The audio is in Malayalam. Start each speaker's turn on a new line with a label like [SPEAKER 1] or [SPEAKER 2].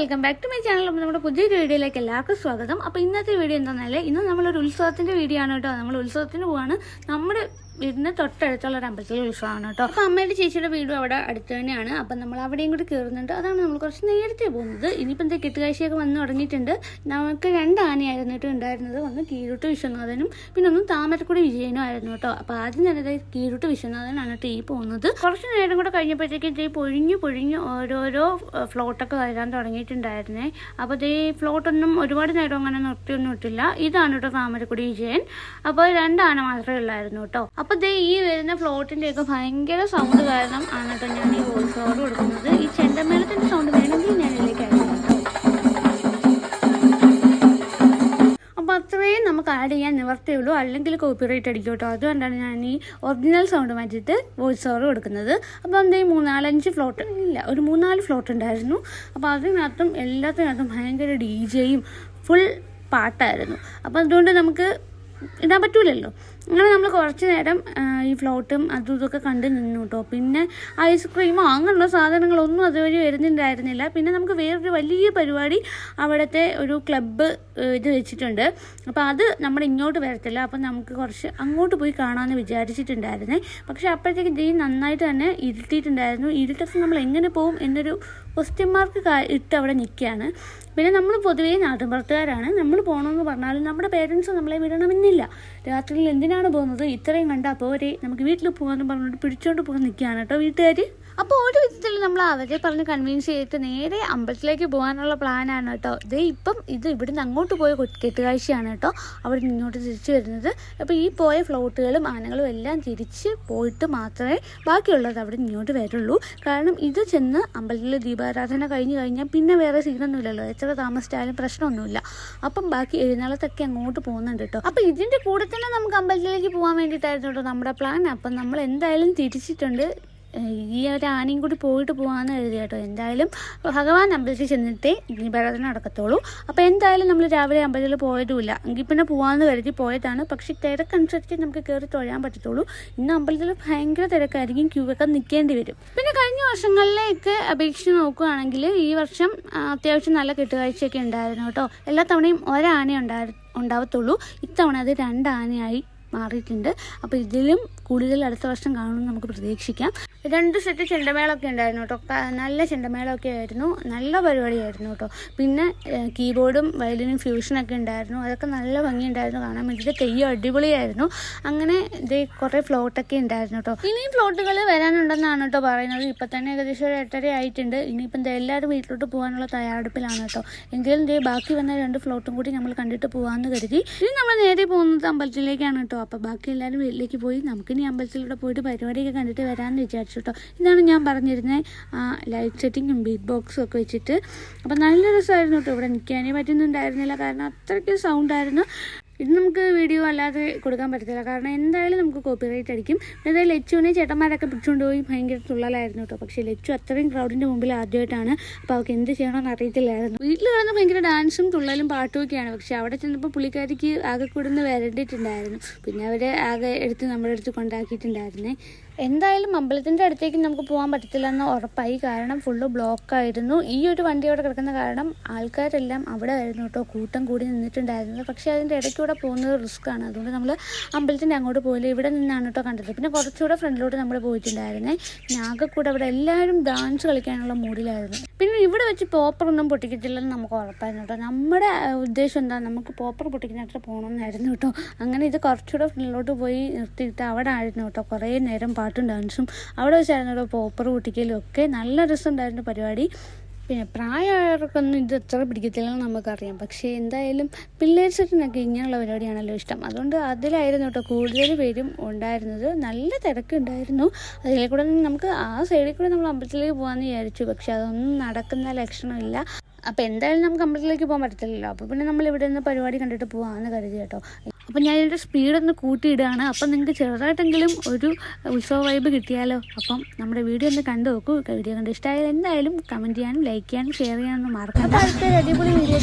[SPEAKER 1] Welcome back to my channel. നമ്മുടെ പുതിയൊരു വീഡിയോയിലേക്ക് എല്ലാവർക്കും സ്വാഗതം. അപ്പോൾ ഇന്നത്തെ വീഡിയോ എന്താണെന്നല്ലേ ഇന്ന് നമ്മളൊരു ഉത്സവത്തിന്റെ വീഡിയോ ആണ് കേട്ടോ. നമ്മൾ ഉത്സവത്തിന് പോവാണ്. നമ്മുടെ വീടിന് തൊട്ടടുത്തുള്ള ഒരു അമ്പലത്തിലെ ഉത്സവമാണ് കേട്ടോ. അപ്പോൾ അമ്മയുടെ ചേച്ചിയുടെ വീടും അവിടെ അടുത്ത് തന്നെയാണ്. അപ്പം നമ്മൾ അവിടെയും കൂടി കയറുന്നുണ്ട്. അതാണ് നമ്മൾ കുറച്ച് നേരത്തെ പോകുന്നത്. ഇനിയിപ്പോൾ എന്താ കെട്ടുകാഴ്ചയൊക്കെ വന്ന് തുടങ്ങിയിട്ടുണ്ട്. നമുക്ക് രണ്ട് ആനയായിരുന്നു കേട്ടോ ഉണ്ടായിരുന്നത്. ഒന്ന് കീഴൂട്ട് വിശ്വനാഥനും പിന്നെ ഒന്ന് താമരക്കുടി വിജയനും ആയിരുന്നു കേട്ടോ. അപ്പോൾ ആദ്യം തന്നെ കീഴൂട്ട് വിശ്വനാഥനാണ് കേട്ടോ ഈ പോകുന്നത്. കുറച്ച് നേരം കൂടെ കഴിഞ്ഞപ്പോഴത്തേക്കും ഈ പൊഴിഞ്ഞു പൊഴിഞ്ഞ് ഓരോരോ ഫ്ലോട്ടൊക്കെ വരാൻ തുടങ്ങിയിട്ടുണ്ടായിരുന്നേ അപ്പോൾ ഈ ഫ്ലോട്ടൊന്നും ഒരുപാട് നേരം അങ്ങനെ നിർത്തിയൊന്നും ഇട്ടില്ല. ഇതാണ് കേട്ടോ താമരക്കുടി വിജയൻ. അപ്പോൾ രണ്ടാന മാത്രമേ ഉള്ളായിരുന്നു കേട്ടോ. അപ്പോൾ ഇത് ഈ വരുന്ന ഫ്ലോട്ടിന്റെയൊക്കെ ഭയങ്കര സൗണ്ട് കാരണം ആണ് കേട്ടോ ഞാൻ ഈ വോയിസ് ഓവർ കൊടുക്കുന്നത്. ഈ ചെണ്ടമേളത്തിന്റെ സൗണ്ട് വേണമെങ്കിൽ നമുക്ക് ആഡ് ചെയ്യാൻ നിവർത്തിയുള്ളൂ അല്ലെങ്കിൽ കോപ്പിറൈറ്റ് അടിക്കും കേട്ടോ അതുകൊണ്ടാണ് ഞാൻ ഈ ഒറിജിനൽ സൗണ്ട് മാറ്റിയിട്ട് വോയിസ് ഓവർ കൊടുക്കുന്നത്. അപ്പോൾ എന്താ മൂന്നാലഞ്ച് ഫ്ലോട്ട് ഇല്ല ഒരു മൂന്നാൽ ഫ്ലോട്ട് ഉണ്ടായിരുന്നു. അപ്പോൾ അതിനകത്തും എല്ലാത്തിനകത്തും ഭയങ്കര ഡി ജെയും ഫുൾ പാട്ടായിരുന്നു. അപ്പോൾ അതുകൊണ്ട് നമുക്ക് ഇടാൻ പറ്റൂലല്ലോ. അങ്ങനെ നമ്മൾ കുറച്ച് നേരം ഈ ഫ്ലോട്ടും അതും ഇതൊക്കെ കണ്ട് നിന്നു കേട്ടോ പിന്നെ ഐസ്ക്രീമോ അങ്ങനെയുള്ള സാധനങ്ങളൊന്നും അതുവഴി വരുന്നുണ്ടായിരുന്നില്ല. പിന്നെ നമുക്ക് വേറൊരു വലിയ പരിപാടി അവിടുത്തെ ഒരു ക്ലബ്ബ് ഇത് വെച്ചിട്ടുണ്ട്. അപ്പോൾ അത് നമ്മൾ ഇങ്ങോട്ട് വരത്തില്ല. അപ്പം നമുക്ക് കുറച്ച് അങ്ങോട്ട് പോയി കാണാമെന്ന് വിചാരിച്ചിട്ടുണ്ടായിരുന്നേ. പക്ഷേ അപ്പോഴത്തേക്ക് ദീ നന്നായിട്ട് തന്നെ ഇരുട്ടിയിട്ടുണ്ടായിരുന്നു. ഇരുട്ടത്ത് നമ്മൾ എങ്ങനെ പോകും എന്നൊരു ക്വസ്റ്റ്യൻ മാർക്ക് ഇട്ട് അവിടെ നിൽക്കുകയാണ്. പിന്നെ നമ്മൾ പൊതുവേ നാട്ടിൻപുറത്തുകാരാണ് നമ്മൾ പോകണമെന്ന് പറഞ്ഞാലും നമ്മുടെ പേരൻസ് നമ്മളെ വിടണമെന്നില്ല. രാത്രിയിൽ എന്തിനാണ് പോകുന്നത്? ഇത്രയും കണ്ടാൽ പോരെ നമുക്ക് വീട്ടിൽ പോകാമെന്ന് പറഞ്ഞിട്ട് പിടിച്ചോണ്ട് പോകാൻ നിൽക്കുകയാണ് കേട്ടോ വീട്ടുകാർ അപ്പോൾ ഒരു വിധത്തിൽ നമ്മൾ അവരെ പറഞ്ഞ് കൺവിൻസ് ചെയ്തിട്ട് നേരെ അമ്പലത്തിലേക്ക് പോകാനുള്ള പ്ലാനാണ് കേട്ടോ ഇതേ ഇപ്പം ഇത് ഇവിടുന്ന് അങ്ങോട്ട് പോയ കെട്ടുകാഴ്ചയാണ് കേട്ടോ അവിടെ ഇങ്ങോട്ട് തിരിച്ചു വരുന്നത്. അപ്പോൾ ഈ പോയ ഫ്ലോട്ടുകളും ആനകളും എല്ലാം തിരിച്ച് പോയിട്ട് മാത്രമേ ബാക്കിയുള്ളത് അവിടെ ഇങ്ങോട്ട് വരുള്ളൂ. കാരണം ഇത് ചെന്ന് അമ്പലത്തിൽ ദീപാരാധന കഴിഞ്ഞ് കഴിഞ്ഞാൽ പിന്നെ വേറെ സീനൊന്നുമില്ലല്ലോ എത്ര താമസിച്ചാലും പ്രശ്നമൊന്നുമില്ല. അപ്പം ബാക്കി എഴുന്നള്ളത്തൊക്കെ അങ്ങോട്ട് പോകുന്നുണ്ട് കേട്ടോ അപ്പോൾ ഇതിന്റെ കൂടെ തന്നെ നമുക്ക് അമ്പലത്തിലേക്ക് പോകാൻ വേണ്ടിയിട്ടായിരുന്നു കേട്ടോ നമ്മുടെ പ്ലാൻ അപ്പം നമ്മൾ എന്തായാലും തിരിച്ചിട്ടുണ്ട്. ഈ ഒരു ആനയും കൂടി പോയിട്ട് പോകാമെന്ന് എഴുതി കേട്ടോ. എന്തായാലും ഭഗവാൻ അമ്പലത്തിൽ ചെന്നിട്ടേ ദീപാരാധന നടക്കത്തുള്ളൂ. അപ്പോൾ എന്തായാലും നമ്മൾ രാവിലെ അമ്പലത്തിൽ പോയതുമില്ല. എങ്കിൽ പിന്നെ പോകാമെന്ന് കരുതി പോയതാണ്. പക്ഷേ തിരക്കനുസരിച്ച് നമുക്ക് കയറി തൊഴാൻ പറ്റത്തുള്ളൂ. ഇന്ന് അമ്പലത്തിൽ ഭയങ്കര തിരക്കായിരിക്കും. ക്യൂ ഒക്കെ നിൽക്കേണ്ടി വരും. പിന്നെ കഴിഞ്ഞ വർഷങ്ങളിലേക്ക് അപേക്ഷിച്ച് നോക്കുകയാണെങ്കിൽ ഈ വർഷം അത്യാവശ്യം നല്ല കെട്ടുകാഴ്ചയൊക്കെ ഉണ്ടായിരുന്നു കേട്ടോ. എല്ലാ തവണയും ഒരാനേ ഉണ്ടായി ഉണ്ടാവത്തുള്ളൂ. ഇത്തവണ അത് രണ്ടാനയായി. മാറിയിട്ടുണ്ട്. അപ്പോൾ ഇതിലും കൂടുതൽ അടുത്ത വർഷം കാണുമെന്ന് നമുക്ക് പ്രതീക്ഷിക്കാം. രണ്ട് സെറ്റ് ചെണ്ടമേളൊക്കെ ഉണ്ടായിരുന്നു കേട്ടോ. നല്ല ചെണ്ടമേളമൊക്കെ ആയിരുന്നു. നല്ല പരിപാടിയായിരുന്നു കേട്ടോ. പിന്നെ കീബോർഡും വയലിനും ഫ്യൂഷനൊക്കെ ഉണ്ടായിരുന്നു. അതൊക്കെ നല്ല ഭംഗിയുണ്ടായിരുന്നു കാണാൻ വേണ്ടിയിട്ട് തെയ്യം അടിപൊളിയായിരുന്നു. അങ്ങനെ ഇത് കുറേ ഫ്ലോട്ടൊക്കെ ഉണ്ടായിരുന്നു കേട്ടോ. ഇനിയും ഫ്ലോട്ടുകൾ വരാനുണ്ടെന്നാണ് കേട്ടോ പറയുന്നത്. ഇപ്പം തന്നെ ഏകദേശം ഒരു എട്ടര ആയിട്ടുണ്ട്. ഇനിയിപ്പം എല്ലാവരും വീട്ടിലോട്ട് പോകാനുള്ള തയ്യാറെടുപ്പിലാണ് കേട്ടോ. എങ്കിലും ഇതേ ബാക്കി വന്ന രണ്ട് ഫ്ലോട്ടും കൂടി നമ്മൾ കണ്ടിട്ട് പോകാമെന്ന് കരുതി. ഇനി നമ്മൾ നേരെ പോകുന്നത് അമ്പലത്തിലേക്കാണ് കേട്ടോ. അപ്പോൾ ബാക്കി എല്ലാവരും വീട്ടിലേക്ക് പോയി. നമുക്കിനി അമ്പലത്തിലൂടെ പോയിട്ട് പരിപാടിയൊക്കെ കണ്ടിട്ട് വരാമെന്ന് വിചാരിച്ചു കേട്ടോ ഇതാണ് ഞാൻ പറഞ്ഞിരുന്നത് ലൈറ്റ് സെറ്റിങ്ങും ബീറ്റ് ബോക്സും ഒക്കെ വെച്ചിട്ട്. അപ്പോൾ നല്ല രസമായിരുന്നു കേട്ടോ ഇവിടെ നിൽക്കാനേ പറ്റുന്നുണ്ടായിരുന്നില്ല കാരണം അത്രയ്ക്ക് സൗണ്ടായിരുന്നു ഇത് നമുക്ക് വീഡിയോ അല്ലാതെ കൊടുക്കാൻ പറ്റത്തില്ല. കാരണം എന്തായാലും നമുക്ക് കോപ്പിറൈറ്റ് അടിക്കും. പിന്നെ ലച്ചുവിനെ ചേട്ടന്മാരൊക്കെ പിടിച്ചുകൊണ്ട് പോയി ഭയങ്കര തുള്ളലായിരുന്നു കേട്ടോ പക്ഷേ ലച്ചു അത്രയും ക്രൗഡിന്റെ മുമ്പിൽ ആദ്യമായിട്ടാണ് അപ്പോൾ അവൾക്ക് എന്ത് ചെയ്യണമെന്ന് അറിയത്തില്ലായിരുന്നു. വീട്ടിൽ കിടന്ന് ഭയങ്കര ഡാൻസും തുള്ളലും പാട്ടും ഒക്കെയാണ്. പക്ഷേ അവിടെ ചെന്നപ്പോൾ പുള്ളിക്കാരിക്ക് ആകെ കൂടുന്ന വരണ്ടിട്ടുണ്ടായിരുന്നു. പിന്നെ അവർ ആകെ എടുത്ത് നമ്മുടെ അടുത്ത് കൊണ്ടാക്കിയിട്ടുണ്ടായിരുന്നേ. എന്തായാലും അമ്പലത്തിന്റെ അടുത്തേക്ക് നമുക്ക് പോകാൻ പറ്റത്തില്ല എന്ന് ഉറപ്പായി. കാരണം ഫുള്ള് ബ്ലോക്കായിരുന്നു ഈ ഒരു വണ്ടി അവിടെ കിടക്കുന്ന കാരണം ആൾക്കാരെല്ലാം അവിടെ ആയിരുന്നു കേട്ടോ. കൂട്ടം കൂടി നിന്നിട്ടുണ്ടായിരുന്നത്. പക്ഷേ അതിന്റെ ഇടയ്ക്കൂടെ പോകുന്നത് റിസ്ക് ആണ്. അതുകൊണ്ട് നമ്മൾ അമ്പലത്തിന്റെ അങ്ങോട്ട് പോയില്ല. ഇവിടെ നിന്നാണ് കേട്ടോ കണ്ടത്. പിന്നെ കുറച്ചുകൂടെ ഫ്രണ്ടിലോട്ട് നമ്മൾ പോയിട്ടുണ്ടായിരുന്നേ. പിന്നെ കൂടെ അവിടെ എല്ലാവരും ഡാൻസ് കളിക്കാനുള്ള മൂഡിലായിരുന്നു. പിന്നെ ഇവിടെ വെച്ച് പോപ്പർ ഒന്നും പൊട്ടിക്കത്തില്ലെന്ന് നമുക്ക് ഉറപ്പായിരുന്നു കേട്ടോ. നമ്മുടെ ഉദ്ദേശം എന്താ? നമുക്ക് പോപ്പർ പൊട്ടിക്കുന്നിടത്ത് പോകണമെന്നായിരുന്നു കേട്ടോ. അങ്ങനെ ഇത് കുറച്ചുകൂടെ ഫ്രണ്ടിലോട്ട് പോയി നിർത്തിയിട്ട് അവിടെ ആയിരുന്നു കേട്ടോ. കുറേ നേരം പാട്ടും ഡാൻസും അവിടെ വെച്ചായിരുന്നു കേട്ടോ പോപ്പർ കുട്ടിക്കലും ഒക്കെ നല്ല രസമുണ്ടായിരുന്നു പരിപാടി. പിന്നെ പ്രായമായവർക്കൊന്നും ഇത് എത്ര പിടിക്കത്തില്ലെന്ന് നമുക്കറിയാം. പക്ഷേ എന്തായാലും പിള്ളേർ സെറ്റിനൊക്കെ ഇങ്ങനെയുള്ള പരിപാടിയാണല്ലോ ഇഷ്ടം. അതുകൊണ്ട് അതിലായിരുന്നു കേട്ടോ കൂടുതൽ പേരും ഉണ്ടായിരുന്നത്. നല്ല തിരക്കുണ്ടായിരുന്നു. അതിലെ കൂടെ നമുക്ക് ആ സൈഡിൽ കൂടെ നമ്മൾ അമ്പലത്തിലേക്ക് പോകാമെന്ന് വിചാരിച്ചു. പക്ഷെ അതൊന്നും നടക്കുന്ന ലക്ഷണമില്ല. അപ്പോൾ എന്തായാലും നമുക്ക് അമ്പലത്തിലേക്ക് പോകാൻ പറ്റത്തില്ലല്ലോ. അപ്പോൾ പിന്നെ നമ്മൾ ഇവിടെ നിന്ന് പരിപാടി കണ്ടിട്ട് പോകാമെന്ന് കരുതി കേട്ടോ. അപ്പോൾ ഞാൻ ഇതിന്റെ സ്പീഡൊന്ന് കൂട്ടിയിടുകയാണ്. അപ്പം നിങ്ങൾക്ക് ചെറുതായിട്ടെങ്കിലും ഒരു ഉത്സവ വൈബ് കിട്ടിയാലോ? അപ്പം നമ്മുടെ വീഡിയോ ഒന്ന് കണ്ടു നോക്കൂ. വീഡിയോ കണ്ട് ഇഷ്ടമായാൽ എന്തായാലും കമന്റ് ചെയ്യാനും ലൈക്ക് ചെയ്യാനും ഷെയർ ചെയ്യാനും മറക്കാം അടുത്ത അടിപൊളി വീഡിയോ